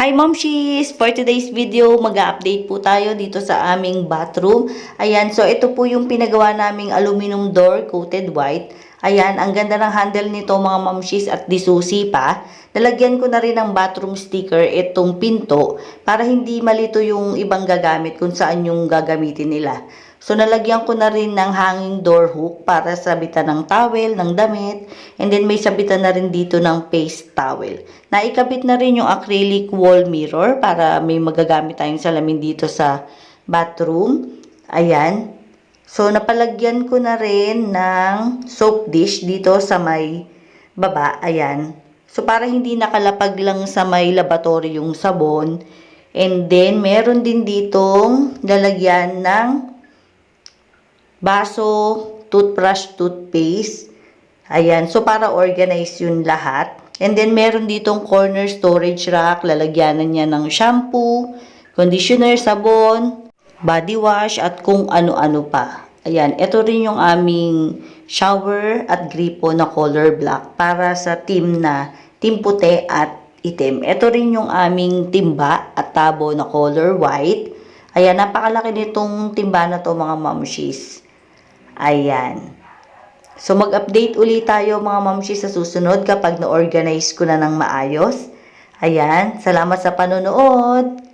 Hi Momshies! For today's video, mag-update po tayo dito sa aming bathroom. Ayan, so ito po yung pinagawa naming aluminum door coated white. Ayan, ang ganda ng handle nito mga Momshies at disusi pa. Nalagyan ko na rin ng bathroom sticker itong pinto para hindi malito yung ibang gagamit kung saan yung gagamitin nila. So, nalagyan ko na rin ng hanging door hook para sabitan ng towel, ng damit. And then, may sabitan na rin dito ng paste towel. Naikabit na rin yung acrylic wall mirror para may magagamit tayong salamin dito sa bathroom. Ayan. So, napalagyan ko na rin ng soap dish dito sa may baba. Ayan. So, para hindi nakalapag lang sa may laboratory yung sabon. And then, meron din ditong lalagyan ng baso, toothbrush, toothpaste. Ayan. So, para organize yun lahat. And then, meron ditong corner storage rack. Lalagyanan niya ng shampoo, conditioner, sabon, body wash, at kung ano-ano pa. Ayan. Ito rin yung aming shower at gripo na color black para sa team na team puti at itim. Ito rin yung aming timba at tabo na color white. Ayan, napakalaki nitong timba na to mga mamshis. Ayan. So, mag-update ulit tayo mga mamshi sa susunod kapag na-organize ko na ng maayos. Ayan. Salamat sa panonood.